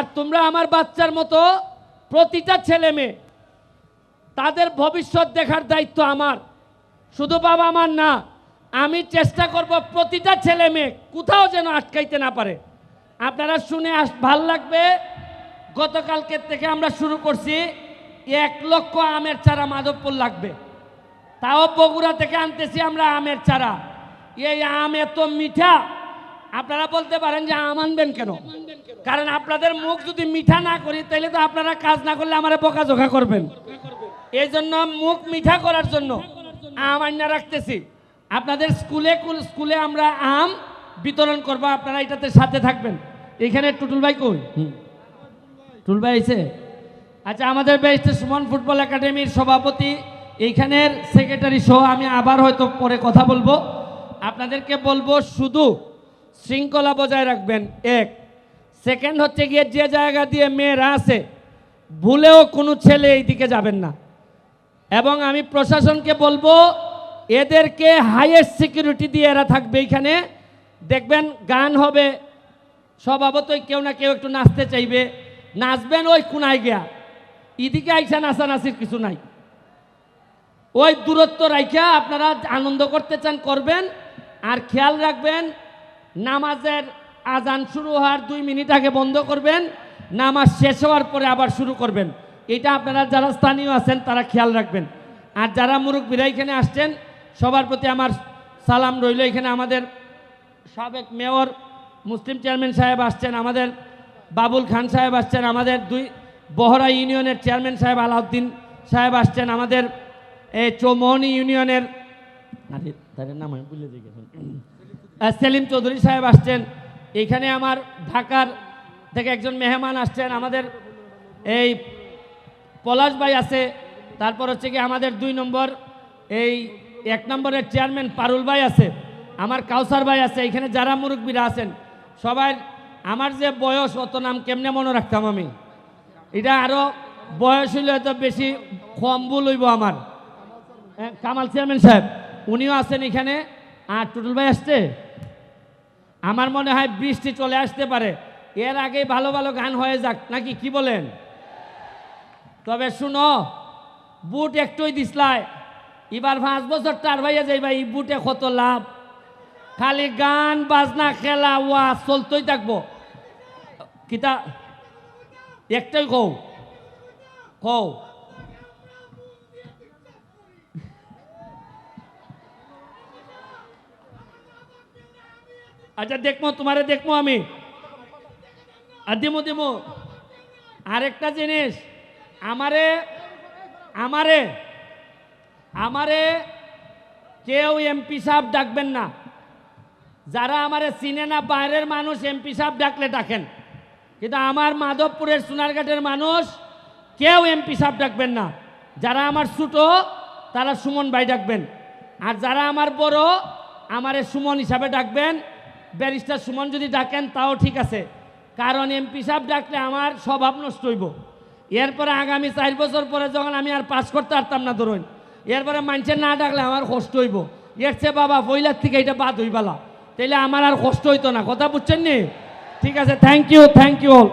আর তোমরা আমার বাচ্চার মতো প্রতিটা ছেলে মেয়ে, তাদের ভবিষ্যৎ দেখার দায়িত্ব আমার। শুধু বাবা আমার না, আমি চেষ্টা করব প্রতিটা ছেলে মেয়ে কোথাও যেন আটকাইতে না পারে। আপনারা শুনে আস, ভালো লাগবে। গতকালকের থেকে আমরা শুরু করছি, এক লক্ষ আমের চারা মাধবপুর লাগবে। তাও বগুড়া থেকে আনতেছি আমরা আমের চারা। এই আম এত মিঠা আপনারা বলতে পারেন যে আম আনবেন কেন? কারণ আপনাদের মুখ যদি মিঠা না করি তাহলে তো আপনারা কাজ না করলে আমার বকাঝোকা করবেন। এই জন্য মুখ মিঠা করার জন্য আম আইনা রাখতেছি। আপনাদের স্কুলে কুল- স্কুলে আমরা আম বিতরণ করব আপনারা এটাতে সাথে থাকবেন। এখানে টুটুল ভাই কই? টুটুল ভাই আইছে? আচ্ছা আমাদের বেস্ট সুমন ফুটবল একাডেমির সভাপতি এইখানের সেক্রেটারি সহ আমি আবার হয়তো পরে কথা বলব। আপনাদেরকে বলব শুধু শৃঙ্খলা বজায় রাখবেন, এক। সেকেন্ড হচ্ছে গিয়ে যে জায়গা দিয়ে মেয়েরা আছে, ভুলেও কোনো ছেলে এইদিকে যাবেন না। এবং আমি প্রশাসনকে বলব, এদেরকে হাইয়েস্ট সিকিউরিটি দিয়ে এরা থাকবে এইখানে। দেখবেন গান হবে স্বভাবতই কেউ না কেউ একটু নাচতে চাইবে। নাচবেন ওই কোনায় গিয়া। এদিকে আইসা নাচানাচির কিছু নাই। ওই দূরত্ব রাইখা আপনারা আনন্দ করতে চান, করবেন। আর খেয়াল রাখবেন নামাজের আজান শুরু হওয়ার দুই মিনিট আগে বন্ধ করবেন, নামাজ শেষ হওয়ার পরে আবার শুরু করবেন। এটা আপনারা যারা স্থানীয় আছেন, তারা খেয়াল রাখবেন। আর যারা মুরব্বীরা এখানে আসছেন, সবার প্রতি আমার সালাম রইল। এখানে আমাদের সাবেক মেয়র, মুসলিম চেয়ারম্যান সাহেব আসছেন, আমাদের বাবুল খান সাহেব আসছেন, আমাদের দুই বহরা ইউনিয়নের চেয়ারম্যান সাহেব আলাউদ্দিন সাহেব আসছেন, আমাদের এই চৌমোহনী ইউনিয়নের নাম আমি ভুলে গেছেন। সেলিম চৌধুরী সাহেব আসছেন। এখানে আমার ঢাকার থেকে একজন মেহমান আসছেন। আমাদের এই পলাশ ভাই আছে। তারপর হচ্ছে কি আমাদের দুই নম্বর, এই এক নম্বরের চেয়ারম্যান পারুল ভাই আছে। আমার কাউসার ভাই আছে। এখানে যারা মুরব্বীরা আছেন, সবাই, আমার যে বয়স, অত নাম কেমনে মনে রাখতাম আমি? এটা আরও বয়স হইলে হয়তো বেশি কম হইব আমার। কামাল চেয়ারম্যান সাহেব, উনিও আছেন এখানে। আর টুটুল ভাই আসছে? আমার মনে হয় বৃষ্টি চলে আসতে পারে। এর আগে ভালো ভালো গান হয়ে যাক, নাকি কি বলেন? তবে শুনো, বুট একটুই দিসলাই এবার পাঁচ বছর টার ভাইয়া যাই ভাই বুটে কত লাভ? খালি গান, বাজনা, খেলা ওয়া চলতেই থাকব। কিতা, একটাই কও কও। আচ্ছা দেখব তোমারে দেখব আমি। আর দিমো দিমো। আরেকটা জিনিস, আমারে আমারে আমারে কেউ এমপি সাহেব ডাকবেন না। যারা আমারে চিনে না, বাইরের মানুষ এমপি সাহেব ডাকলে ডাকেন। কিন্তু আমার মাধবপুরের সোনারঘাটের মানুষ কেউ এমপি সাহেব ডাকবেন না। যারা আমার ছোটো, তারা সুমন ভাই ডাকবেন। আর যারা আমার বড়, আমারে সুমন হিসাবে ডাকবেন। ব্যারিস্টার সুমন যদি ডাকেন, তাও ঠিক আছে। কারণ এমপি সাহেব ডাকলে আমার স্বভাব নষ্ট হইব। এরপরে আগামী চার বছর পরে যখন আমি আর পাস করতে পারতাম না ধরুন, এরপরে মানুষের না ডাকলে আমার কষ্ট হইব। এর চেয়ে বাবা পইলার থেকে এটা বাদ হইবালা। তাইলে আমার আর কষ্ট হইতো না। কথা বুঝছেন নি? ঠিক আছে thank you thank you all